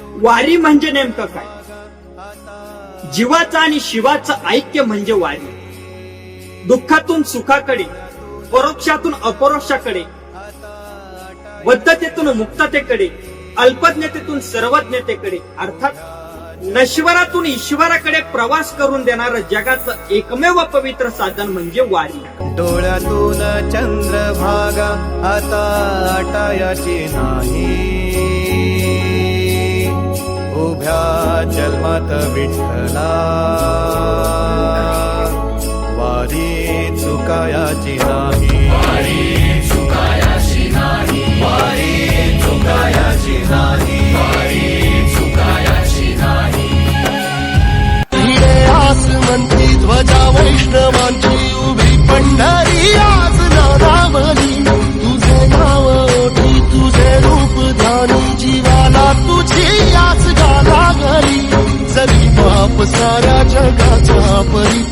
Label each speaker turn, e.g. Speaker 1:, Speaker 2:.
Speaker 1: वारी म्हणजे नेमकं काय? जीवाचं आणि शिवाचं ऐक्य म्हणजे वारी. दुःखातून सुखाकडे परोक्षातून अपरोक्षाकडे बद्धतेतून मुक्ततेकडे अल्पज्ञतेतून सर्वज्ञतेकडे अर्थात नश्वरातून ईश्वराकडे प्रवास करून देणारं जगाचं एकमेव पवित्र साधन म्हणजे वारी.
Speaker 2: डोळ्यातून चंद्रभागा आता आटायाची नाही. जन्मात विठ्ठला. वारी चुकायाची नाही. वारी चुकायाची नाही. वारी चुकायाची नाही. वारी चुकायाची नाही.
Speaker 3: हिरे आसमंती ध्वजा वैष्णवांची उभी पंढरी आज नादावली. तुझे नाव ओठी तुझे रूप ध्यानी जीवाला तुझी याच साऱ्या जगाचा परी